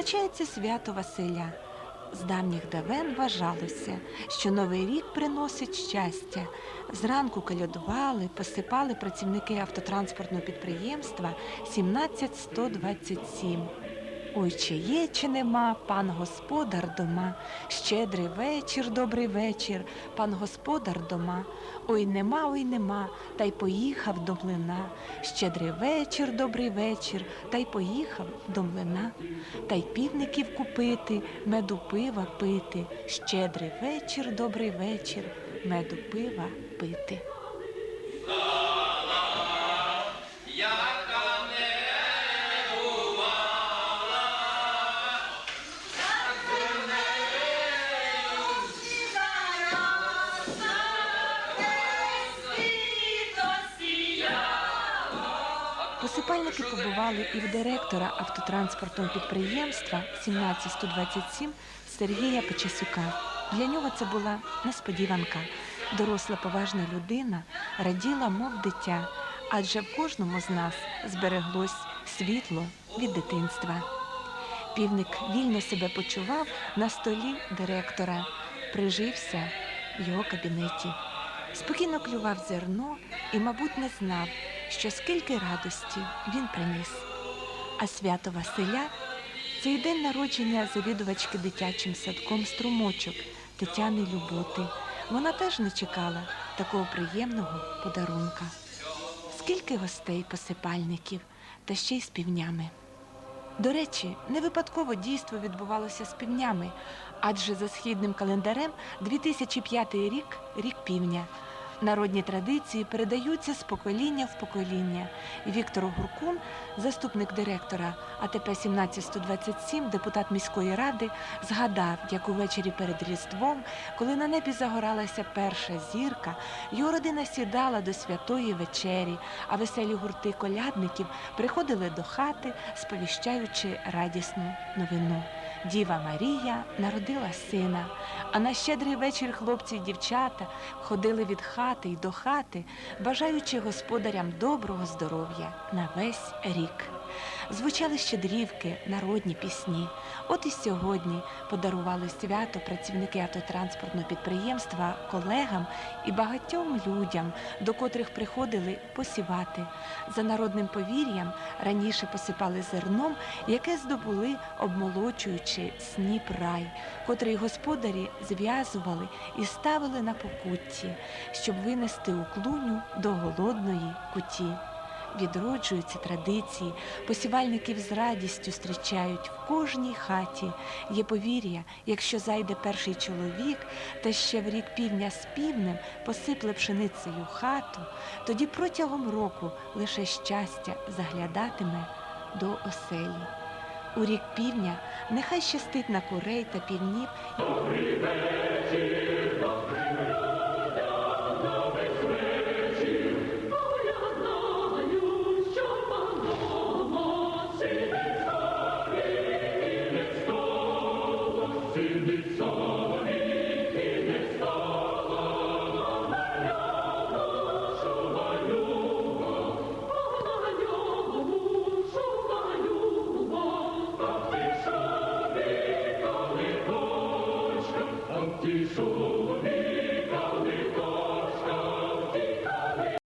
відзначається свято Василя. З давніх давен вважалося, що Новий рік приносить щастя. Зранку калядували, посипали працівники автотранспортного підприємства 17127. Ой, чи є, чи нема, пан господар дома. Щедрий вечір, добрий вечір, пан господар дома. Ой, нема, ой, нема, та й поїхав до млина. Щедрий вечір, добрий вечір, та й поїхав до млина. Та й півників купити, меду пива пити. Щедрий вечір, добрий вечір, меду пива пити. Посипальники побували і в директора автотранспортного підприємства 17127 Сергія Печасюка. Для нього це була несподіванка. Доросла поважна людина раділа, мов дитя, адже в кожному з нас збереглось світло від дитинства. Півник вільно себе почував на столі директора, прижився в його кабінеті. Спокійно клював зерно і, мабуть, не знав, що скільки радості він приніс. А свято Василя це й день народження завідувачки дитячим садком струмочок Тетяни Люботи. Вона теж не чекала такого приємного подарунка. Скільки гостей посипальників, та ще й з півнями. До речі, не випадково дійство відбувалося з півнями, адже за східним календарем 2005 рік рік півня. Народні традиції передаються з покоління в покоління. Віктор Гуркун, заступник директора АТП 17127, депутат міської ради, згадав, як увечері перед Різдвом, коли на небі загоралася перша зірка, його родина сідала до святої вечері, а веселі гурти колядників приходили до хати, сповіщаючи радісну новину. Діва Марія народила сина, а на щедрий вечір хлопці й дівчата ходили від хати й до хати, бажаючи господарям доброго здоров'я на весь рік. Звучали щедрівки, народні пісні. От і сьогодні подарували свято працівники автотранспортного підприємства колегам і багатьом людям, до котрих приходили посівати. За народним повір'ям раніше посипали зерном, яке здобули, обмолочуючи сніп рай, котрий господарі зв'язували і ставили на покутті, щоб винести у клуню до голодної куті. Відроджуються традиції, посівальників з радістю зустрічають в кожній хаті. Є повір'я, якщо зайде перший чоловік, та ще в рік півня з півнем посипле пшеницею хату, тоді протягом року лише щастя заглядатиме до оселі. У рік півня нехай щастить на курей та півнів. Ти що?